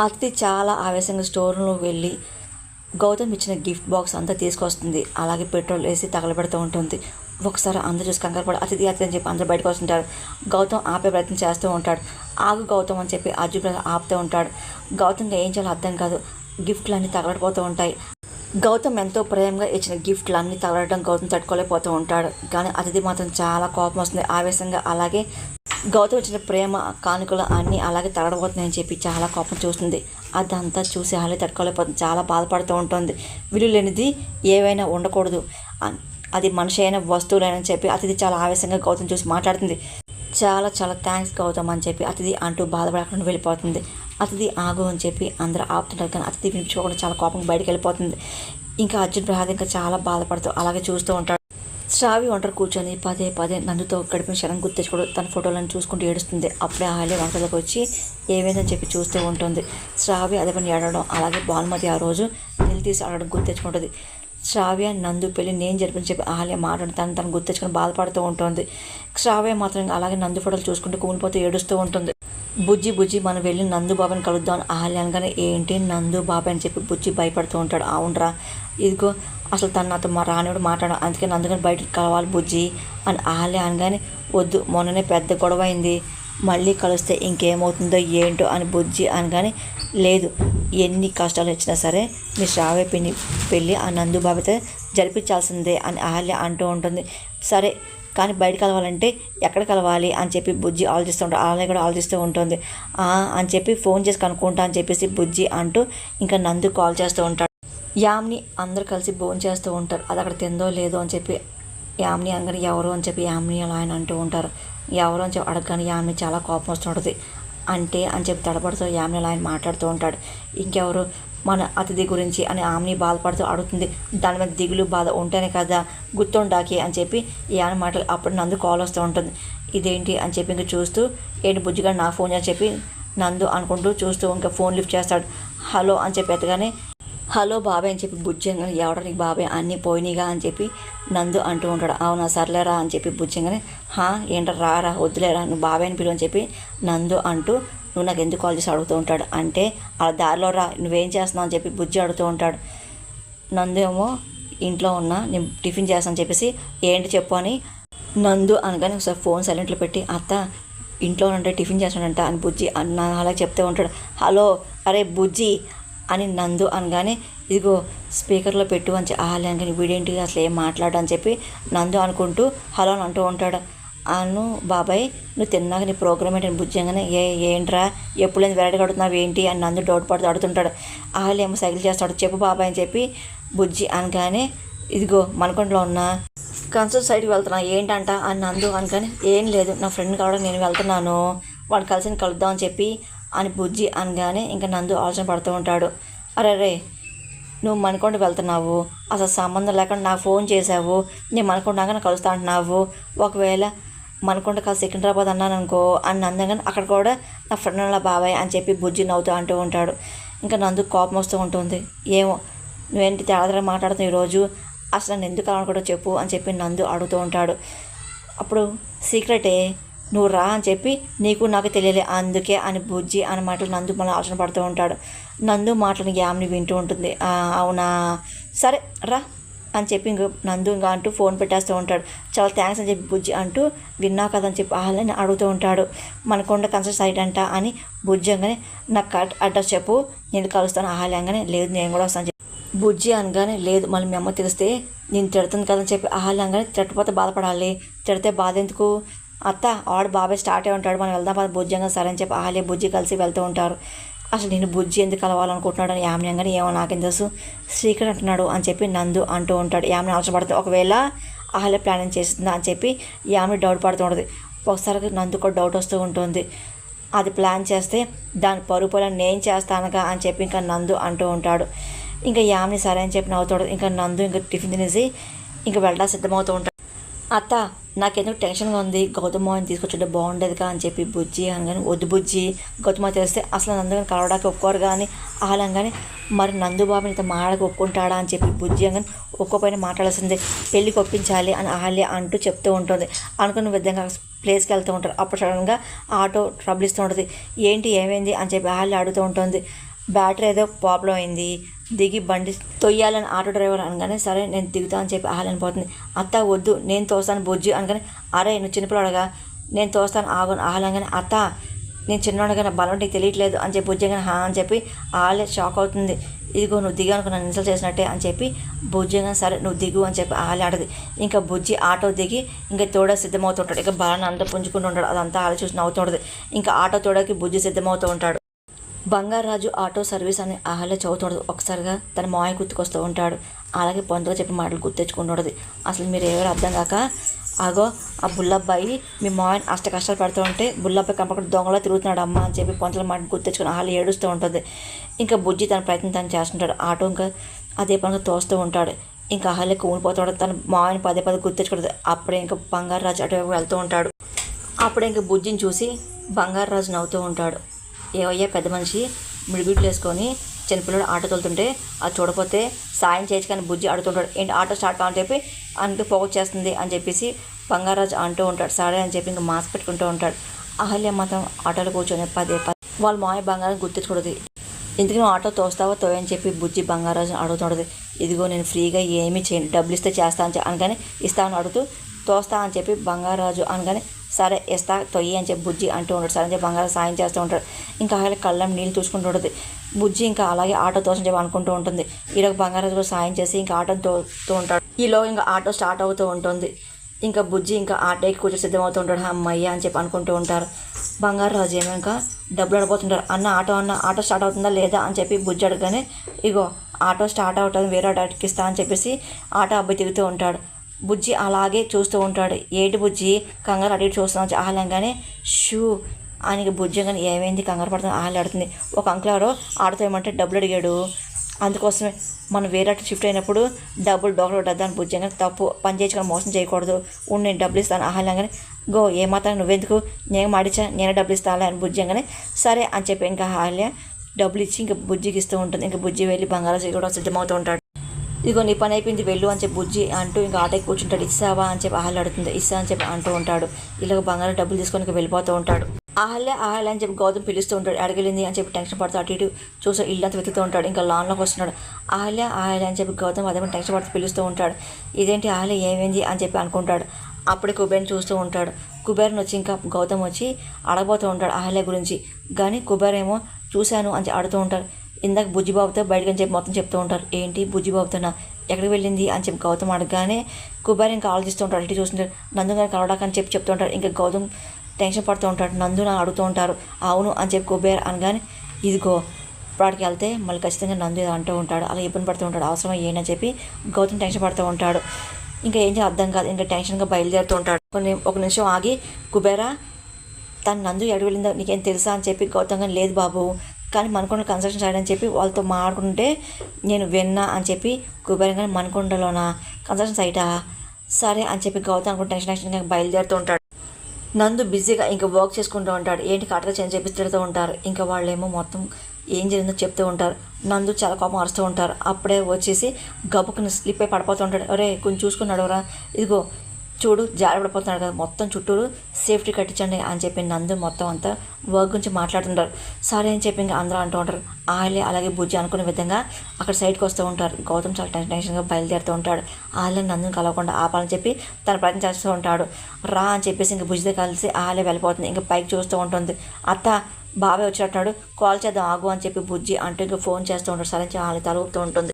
అతిథి చాలా ఆవేశంగా స్టోర్లో వెళ్ళి గౌతమ్ ఇచ్చిన గిఫ్ట్ బాక్స్ అంతా తీసుకొస్తుంది. అలాగే పెట్రోల్ వేసి తగలబెడుతూ ఉంటుంది. ఒకసారి అందరూ చూసి కంగారు పడి అతిథి అతిథి అని చెప్పి అందరూ బయటకు వస్తుంటారు. గౌతమ్ ఆపే ప్రయత్నం చేస్తూ ఉంటాడు. ఆగు గౌతమ్ అని చెప్పి అర్జున్ ఆపుతూ ఉంటాడు. గౌతమ్కి ఏం చేయాలో అర్థం కాదు. గిఫ్ట్లు అన్నీ తగలడిపోతూ ఉంటాయి. గౌతమ్ ఎంతో ప్రేమగా ఇచ్చిన గిఫ్ట్లు అన్నీ తగలడం గౌతమ్ తట్టుకోలేకపోతూ ఉంటాడు. కానీ అతిథి మాత్రం చాలా కోపం వస్తుంది ఆవేశంగా అలాగే గౌతమ్ ఇచ్చిన ప్రేమ కానుకలు అన్నీ అలాగే తగడబోతున్నాయని చెప్పి చాలా కోపం చూస్తుంది. అదంతా చూసి హాలి తట్టుకోలేకపోతుంది. చాలా బాధపడుతూ ఉంటుంది. విలువ లేనిది ఏవైనా ఉండకూడదు. అది మనిషి అయిన వస్తువులైనా చెప్పి అతిథి చాలా ఆవేశంగా గౌతమ్ చూసి మాట్లాడుతుంది. చాలా చాలా థ్యాంక్స్ గౌతమ్ అని చెప్పి అతిథి అంటూ బాధపడకుండా వెళ్ళిపోతుంది. అతిథి ఆగు అని చెప్పి అందరూ ఆపుతుంటారు కానీ అతిథి వినిపించుకోకుండా చాలా కోపం బయటకు వెళ్ళిపోతుంది. ఇంకా అర్జున్ ప్రసాద్ ఇంకా చాలా బాధపడుతూ అలాగే చూస్తూ ఉంటాడు. శ్రావి ఒంటరి కూర్చొని పదే పదే నందుతో గడిపిన క్షణం గుర్తించుకోవడం తన ఫోటోలను చూసుకుంటూ ఏడుస్తుంది. అప్పుడే ఆలే వంటలకు వచ్చి ఏమైందని చెప్పి చూస్తూ ఉంటుంది. శ్రావి అదే పని ఏడవడం అలాగే బాల్మతి ఆ రోజు నిలదీసి ఆడడం గుర్తించుకుంటుంది శ్రావ్య నందు పెళ్ళి నేను జరిపిన చెప్పి ఆలయ మాట్లాడి తను తను గుర్తించుకొని బాధపడుతూ ఉంటుంది. శ్రావ్య మాత్రం అలాగే నందు ఫోటోలు చూసుకుంటూ కూలిపోతూ ఏడుస్తూ ఉంటుంది. బుజ్జి బుజ్జి మనం వెళ్ళి నందు బాబాని కలుద్దాం అని అనగానే ఏంటి నందు బాబాయ్ అని చెప్పి బుజ్జి భయపడుతూ ఉంటాడు. అవునరా. ఇదిగో అసలు తను నాతో మా రానివాడు మాట్లాడు అందుకే నందుకని బయటకు కలవాలి బుజ్జి అని ఆహ్లే అనగానే వద్దు మొన్ననే పెద్ద గొడవ అయింది. మళ్ళీ కలిస్తే ఇంకేమవుతుందో ఏంటో అని బుజ్జి అనగానే లేదు ఎన్ని కష్టాలు వచ్చినా సరే మీ శ్రావే పిన్ని పెళ్ళి ఆ నందు జరిపించాల్సిందే అని ఆహ్ల్య అంటూ ఉంటుంది. సరే కానీ బయట కలవాలంటే ఎక్కడ కలవాలి అని చెప్పి బుజ్జి ఆలోచిస్తూ ఉంటాడు. అలాగే కూడా ఆలోచిస్తూ ఉంటుంది. అని చెప్పి ఫోన్ చేసి కనుక్కుంటా అని చెప్పేసి బుజ్జి అంటూ ఇంకా నందు కాల్ చేస్తూ ఉంటాడు. యామ్ని అందరు కలిసి భోజనం చేస్తూ ఉంటారు. అది అక్కడ తిందో లేదో అని చెప్పి యామ్ని అనగానే ఎవరు అని చెప్పి యామ్ని అలా ఆయన అంటూ ఉంటారు. ఎవరు అని చెప్పి అడగగానే యామ్ని చాలా కోపం వస్తుంటుంది అంటే అని చెప్పి తడబడుతూ యామ్ని అలా ఆయన మాట్లాడుతూ ఉంటాడు. ఇంకెవరు? మన అతిథి గురించి అని ఆమెని బాధపడుతూ అడుగుతుంది. దాని మీద దిగులు బాధ ఉంటేనే కదా గుర్తుండాకి అని చెప్పి ఈ ఆమె మాటలు అప్పుడు నందు కాల్ వస్తూ ఉంటుంది. ఇదేంటి అని చెప్పి ఇంకా చూస్తూ ఏంటి బుజ్జిగా నా ఫోన్ అని చెప్పి నందు అనుకుంటూ చూస్తూ ఇంకా ఫోన్ లిఫ్ట్ చేస్తాడు. హలో అని చెప్పి ఎత్తగానే హలో బాబాయ్ అని చెప్పి బుజ్జంగా ఎవడ నీకు బాబాయ్ అన్నీ పోయినాయిగా అని చెప్పి నందు అంటూ ఉంటాడు. అవునా సర్లేరా అని చెప్పి బుజ్జంగానే హా ఏంట రారా వద్దులేరా నువ్వు బాబాయ్ అని పిలువని అని చెప్పి నందు అంటూ నువ్వు నాకు ఎందుకు కాల్ చేసి అడుగుతూ ఉంటాడు? అంటే ఆ దారిలో రా నువ్వేం చేస్తున్నావు? అని చెప్పి బుజ్జి అడుగుతూ ఉంటాడు. నందు ఏమో ఇంట్లో ఉన్నా నేను టిఫిన్ చేస్తాను చెప్పేసి ఏంటి చెప్పు అని నందు అనగానే ఒకసారి ఫోన్ సైలెంట్లో పెట్టి అత్త ఇంట్లో ఉంటే టిఫిన్ చేస్తాడంట అని బుజ్జి అన్న అలా చెప్తూ ఉంటాడు. హలో అరే బుజ్జి అని నందు అనగానే ఇదిగో స్పీకర్లో పెట్టు అని చెప్పి ఆహ్లాంగని వీడేంటి? అసలు ఏం మాట్లాడు అని చెప్పి నందు అనుకుంటూ హలో అని అంటూ ఉంటాడు. అను బాబాయ్ నువ్వు తిన్నాక నీ ప్రోగ్రామ్ ఏంటి? బుజ్జంగానే ఏ ఏంట్రా? ఎప్పుడైనా వెరైటీ కడుతున్నావు ఏంటి? అని నందు డౌట్ పడుతూ అడుగుతుంటాడు. ఆలేమో సైకిల్ చేస్తాడు. చెప్పు బాబాయ్ అని చెప్పి బుజ్జి అనగానే ఇదిగో మనకొండలో ఉన్న. కన్సర్ట్ సైడ్కి వెళ్తున్నా ఏంటంట? అని నందు అనగానే ఏం లేదు. నా ఫ్రెండ్ కావడం నేను వెళ్తున్నాను. వాడు కలిసి కలుద్దాం అని చెప్పి అని బుజ్జి అనగానే ఇంకా నందు ఆలోచన పడుతూ ఉంటాడు. అరే రే నువ్వు మనకొండ వెళ్తున్నావు. అసలు సంబంధం లేకుండా నాకు ఫోన్ చేసావు నేను మనకొండగానే కలుస్తా అంటున్నావు. ఒకవేళ మనకుండ కాదు సికింద్రాబాద్ అన్నాను అనుకో అని అందంగా అక్కడ కూడా నా ఫ్రెండ్ వాళ్ళ బాబాయ్ అని చెప్పి బుజ్జి నవ్వుతూ అంటూ ఉంటాడు. ఇంకా నందు కోపం వస్తూ ఉంటుంది. ఏమో నువ్వేంటి తేడా మాట్లాడుతున్నావు ఈరోజు? అసలు నన్ను ఎందుకు అనుకుంటా చెప్పు అని చెప్పి నందు అడుగుతూ ఉంటాడు. అప్పుడు సీక్రెటే నువ్వు రా అని చెప్పి నీకు నాకు తెలియలే అందుకే అని బుజ్జి అని మాటలు నందు మళ్ళీ ఆలోచన పడుతూ ఉంటాడు. నందు మాటలను యామ్ని వింటూ ఉంటుంది. అవునా? సరే రా. అని చెప్పి ఇంక నందు ఇంకా అంటూ ఫోన్ పెట్టేస్తూ ఉంటాడు. చాలా థ్యాంక్స్ అని చెప్పి బుజ్జి అంటూ విన్నావు కదా అని చెప్పి ఆహ్లని అడుగుతూ ఉంటాడు. మనకొండ కన్సర్ట్ సైట్ అంట అని బుజ్జి అనగానే నాకు కరెక్ట్ అడ్రస్ చెప్పు నేను కలుస్తాను ఆహాలి అనగానే లేదు నేను కూడా వస్తాను చెప్పి బుజ్జి అనగానే లేదు మళ్ళీ మీ అమ్మ తెలిస్తే నేను తిడుతుంది కదని చెప్పి ఆహాలి అనగానే తిట్టపోతే బాధపడాలి. తిడితే బాధ ఎందుకు? అత్త ఆడు బాబాయ్ స్టార్ట్ అయి ఉంటాడు మనం వెళ్దాం బుజ్జంగా బుజ్జి సరే అని చెప్పి ఆహ్లే బుజ్జి కలిసి వెళ్తూ ఉంటారు. అసలు నేను బుజ్జి ఎందుకు కలవాలనుకుంటున్నాడు అని యామిని అనగానే ఏమో నాకేం తెలుసు. శ్రీకర్ అంటున్నాడు అని చెప్పి నందు అంటూ ఉంటాడు. యామ్ని ఆలోచపడుతుంది ఒకవేళ ఆహాలే ప్లానింగ్ చేస్తుందా అని చెప్పి యామిని డౌట్ పడుతూ ఉంటుంది. ఒకసారి నందు కూడా డౌట్ వస్తూ ఉంటుంది. అది ప్లాన్ చేస్తే దాని పరుపుల నేను చేస్తానుగా అని చెప్పి ఇంకా నందు అంటూ ఉంటాడు. ఇంకా యామిని సరే అని చెప్పి నవ్వుతాడు ఇంకా నందు ఇంకా టిఫిన్ తినేసి ఇంకా వెళ్ళడా సిద్ధమవుతూ ఉంటాడు. అత్త నాకెందుకు టెన్షన్గా ఉంది? గౌతమ్ని తీసుకొచ్చుంటే బాగుండేదిగా అని చెప్పి బుజ్జి అనగానే వద్దు బుజ్జి గౌతమ తెలిస్తే అసలు నందుని కలవడానికి ఒప్పుకోరు కానీ ఆలంగానే మరి నందు ఇంత మాడకు ఒప్పుకుంటాడా? అని చెప్పి బుజ్జి అనగానే ఒక్కోపైన మాట్లాడాల్సిందే పెళ్ళికి ఒప్పించాలి అని ఆలే అంటూ చెప్తూ ఉంటుంది. అనుకున్న విధంగా ప్లేస్కి వెళ్తూ ఉంటారు. అప్పుడు సడన్గా ఆటో ట్రబుల్ ఇస్తూ ఉంటుంది. ఏంటి ఏమైంది? అని చెప్పి ఆహల్య అడుగుతూ ఉంటుంది. బ్యాటరీ ఏదో ప్రాబ్లం అయింది దిగి బండి తొయ్యాలని ఆటో డ్రైవర్ అనగానే సరే నేను దిగుతా అని చెప్పి ఆహాలని పోతుంది. అత్త వద్దు నేను తోస్తాను బొజ్జు అనగానే అరే నువ్వు చిన్నపిల్లడగా నేను తోస్తాను ఆగు ఆహలంగానే అత్త నేను చిన్నవాడుగా బలం నీకు తెలియట్లేదు అని చెప్పి బుజ్జంగా హా అని చెప్పి ఆలే షాక్ అవుతుంది. ఇదిగో నువ్వు దిగా అనుకో నన్ను ఇన్సల్ట్ చేసినట్టే అని చెప్పి బుజ్జంగా సరే నువ్వు దిగు అని చెప్పి ఆలే ఆడది ఇంకా బుజ్జి ఆటో దిగి ఇంకా తోడ సిద్ధమవుతుంటాడు. ఇంకా బలాన్ని అంతా పుంజుకుంటూ ఉంటాడు. అదంతా ఆలో చూసి నవ్వుతుంటుంది. ఇంకా ఆటో తోడకి బుజ్జి సిద్ధమవుతూ ఉంటాడు. బంగారాజు ఆటో సర్వీస్ అని ఆహ్లా చదువుతుండదు ఒకసారిగా తన మాయ గుర్తుకొస్తూ ఉంటాడు. అలాగే పొందుగా చెప్పి మాటలు గుర్తెచ్చుకుంటుండదు అసలు మీరు ఎవరు అర్థం కాక అగో ఆ బుల్లబ్బాయి మీ మాయని అష్ట కష్టాలు పెడుతూ ఉంటే బుల్లబ్బాయి కంపకుండా దొంగలా తిరుగుతున్నాడు అమ్మ అని చెప్పి పొంతల మాట గుర్తెచ్చుకుని ఆహ్లా ఏడుస్తూ ఉంటుంది. ఇంకా బుజ్జి తన ప్రయత్నం తను చేస్తుంటాడు. ఆటో ఇంకా అదే పనిగా తోస్తూ ఉంటాడు. ఇంకా అహల్య కూలిపోతాడు. తన మాయని పదే పదే గుర్తెచ్చుకుంటుంది. అప్పుడే ఇంకా బంగారు రాజు అటువైపు వెళ్తూ ఉంటాడు. అప్పుడే ఇంకా బుజ్జిని చూసి బంగారు రాజు నవ్వుతూ ఉంటాడు. ఏవయ్యా పెద్ద మనిషి మిడిగుడ్లు వేసుకొని చిన్నపిల్లడు ఆటో తోలుతుంటే అది చూడపోతే సాయం చేయొచ్చు కానీ బుజ్జి ఆడుతుంటాడు ఏంటి ఆటో స్టార్ట్ కావాలని చెప్పి అంటూ పోగొచ్చేస్తుంది అని చెప్పేసి బంగారాజు అంటూ ఉంటాడు. సరే అని చెప్పి ఇంకా మాస్క్ పెట్టుకుంటూ ఉంటాడు. అహల్య మాత్రం ఆటోలో కూర్చొని పదే పదే వాళ్ళ మాయ బంగారం గుర్తించకూడదు. ఎందుకు నువ్వు ఆటో తోస్తావో తోయని చెప్పి బుజ్జి బంగారాజు అడుగుతుండదు ఇదిగో నేను ఫ్రీగా ఏమీ చేయను డబ్బులు ఇస్తే చేస్తా అని అనగానే ఇస్తాను అడుగుతూ తోస్తా అని చెప్పి బంగారాజు అనగానే సరే ఇస్తా తొయ్యి అని చెప్పి బుజ్జి అంటూ ఉంటాడు. సరే అని చెప్పి బంగారం సాయం చేస్తూ ఉంటాడు. ఇంకా అలాగే కళ్ళం నీళ్ళు చూసుకుంటూ ఉంటుంది. బుజ్జి ఇంకా అలాగే ఆటో తోసం చెప్పి అనుకుంటూ ఉంటుంది. ఈరోజు బంగారాజు కూడా సాయం చేసి ఇంకా ఆటో తోస్తూ ఉంటాడు. ఈలో ఇంకా ఆటో స్టార్ట్ అవుతూ ఉంటుంది. ఇంకా బుజ్జి ఇంకా ఆటోకి కూర్చొని సిద్ధమవుతూ ఉంటాడు. అమ్మయ్య అని చెప్పి అనుకుంటూ ఉంటారు. బంగారు రాజు ఏమో ఇంకా డబ్బులు అడిపోతుంటారు అన్న ఆటో అన్న ఆటో స్టార్ట్ అవుతుందా లేదా అని చెప్పి బుజ్జి అడగగానే ఇగో ఆటో స్టార్ట్ అవుతుంది వేరే ఆటో ఎక్కిస్తా అని చెప్పేసి ఆటో అబ్బాయి తిరుగుతూ ఉంటాడు. బుజ్జి అలాగే చూస్తూ ఉంటాడు. ఏటి బుజ్జి? కంగారు అడిగి చూస్తున్నాం ఆహ్లంగానే షూ ఆయనకి బుజ్జి కానీ ఏమైంది? కంగారు పడుతుంది ఆహ్లాడుతుంది ఒక అంకుల్ ఎవరో ఆడుతూ ఏమంటే డబ్బులు అడిగాడు. అందుకోసమే మనం వేరే షిఫ్ట్ అయినప్పుడు డబ్బులు డోకలు కొట్టద్దాని బుజ్జంగా తప్పు పని చేసుకొని మోసం చేయకూడదు. ఉండి నేను డబ్బులు ఇస్తాను ఆహ్లంగానే గో ఏమాత్రం నువ్వెందుకు? నేను మాడిచా నేనే డబ్బులు ఇస్తాను అని బుజ్జంగానే సరే అని చెప్పి ఇంకా ఆహ్ల్య డబ్బులు ఇచ్చి ఇంకా బుజ్జికి ఇస్తూ ఉంటుంది. ఇంకా బుజ్జి వెళ్ళి బంగారం కూడా సిద్ధమవుతూ ఉంటాడు. ఇదిగో నీ పని అయిపోయింది వెళ్ళు అని చెప్పి బుజ్జి అంటూ ఇంకా ఆటకి కూర్చుంటాడు. ఇస్తావా అని చెప్పి ఆహ్లాడుతుంది ఇస్తా అని చెప్పి అంటూ ఉంటాడు. ఇలాగ బంగారం డబ్బులు తీసుకొని వెళ్ళిపోతూ ఉంటాడు. ఆహ్లే ఆహ్లే అని చెప్పి గౌతమ్ పిలుస్తూ ఉంటాడు. అడగలింది అని చెప్పి టెన్షన్ పడుతూ అటు ఇటు చూసి ఇల్లంతా వెతుకుతూ ఉంటాడు. ఇంకా లాన్లోకి వస్తున్నాడు. ఆహ్లే ఆహ్లే అని చెప్పి గౌతమ్ అదే టెన్షన్ పడుతూ పిలుస్తూ ఉంటాడు. ఇదేంటి ఆహ్లే ఏమైంది అని చెప్పి అనుకుంటాడు. అప్పుడే కుబేర్ని చూస్తూ ఉంటాడు. కుబేర్ని వచ్చి ఇంకా గౌతమ్ వచ్చి అడగబోతూ ఉంటాడు ఆహ్లే గురించి. కానీ కుబేర్ ఏమో చూశాను అని ఆడుతూ ఉంటాడు. ఇందాక బుజ్జిబాబుతో బయటకు చెప్పి మొత్తం చెప్తూ ఉంటారు. ఏంటి బుజ్జిబాబుతోనా ఎక్కడికి వెళ్ళింది అని చెప్పి గౌతమ్ అడగగానే కుబేర్ ఇంకా ఆలోచిస్తూ ఉంటాడు. ఇటు చూస్తుంటారు నందు గారు కలవడాక అని చెప్పి చెప్తూ ఉంటాడు ఇంకా గౌతమ్ టెన్షన్ పడుతూ ఉంటాడు. నందు నా అడుగుతూ ఉంటారు. అవును అని చెప్పి కుబేర్ అనగానే ఇదిగో ఇప్పటికి వెళ్తే మళ్ళీ ఖచ్చితంగా నందు అంటూ ఉంటాడు. అలా ఇబ్బంది పడుతూ ఉంటాడు. అవసరం ఏంటని చెప్పి గౌతమ్ టెన్షన్ పడుతూ ఉంటాడు. ఇంకా ఏం చేయాలి అర్థం కాదు. ఇంకా టెన్షన్గా బయలుదేరుతూ ఉంటాడు. కొన్ని ఒక నిమిషం ఆగి కుబేరా తను నందు ఎక్కడ వెళ్ళిందో నీకేం తెలుసా అని చెప్పి గౌతమ్ గారు లేదు బాబు. కానీ మనకొండ కన్స్ట్రక్షన్ సైడ్ అని చెప్పి వాళ్ళతో మాట్లాడుకుంటే నేను విన్నా అని చెప్పి కుబేరం కానీ మనకొండలోనా కన్స్ట్రక్షన్ సైటా? సరే అని చెప్పి గౌతమ్ అనుకుంటే టెన్షన్ టెన్షన్గా బయలుదేరుతూ ఉంటాడు. నందు బిజీగా ఇంకా వర్క్ చేసుకుంటూ ఉంటాడు. ఏంటి కరెక్ట్గా చేంజ్ చెప్పి తిడుతూ ఉంటారు? ఇంకా వాళ్ళేమో మొత్తం ఏం జరిగిందో చెప్తూ ఉంటారు. నందు చాలా కోపం అరుస్తూ ఉంటారు. అప్పుడే వచ్చేసి గబుకుని స్లిప్ అయి పడిపోతూ ఉంటాడు. అరే కొంచెం చూసుకున్నాడు రా ఇదిగో చూడు జారబడిపోతున్నాడు కదా మొత్తం చుట్టూరు సేఫ్టీ కట్టించండి అని చెప్పి నందు మొత్తం అంతా వర్క్ గురించి మాట్లాడుతుంటారు. సరే అని చెప్పి ఇంకా అందరూ అంటూ ఉంటారు. ఆలే అలాగే బుజ్జి అనుకునే విధంగా అక్కడ సైడ్కి వస్తూ ఉంటారు. గౌతమ్ చాలా టెన్షన్ టెన్షన్గా బయలుదేరుతూ ఉంటాడు. ఆలే నందుని కలవకుండా ఆపాలని చెప్పి తన ప్రయత్నం చేస్తూ ఉంటాడు. రా అని చెప్పేసి ఇంకా బుజ్జితో కలిసి ఆలే వెళ్ళిపోతుంది. ఇంకా పైకి చూస్తూ ఉంటుంది. అత్త బాబాయ్ వచ్చినట్టున్నాడు కాల్ చేద్దాం ఆగు అని చెప్పి బుజ్జి అంటూ ఇంకా ఫోన్ చేస్తూ ఉంటాడు. సరే అని ఆలే తలుపుతూ ఉంటుంది.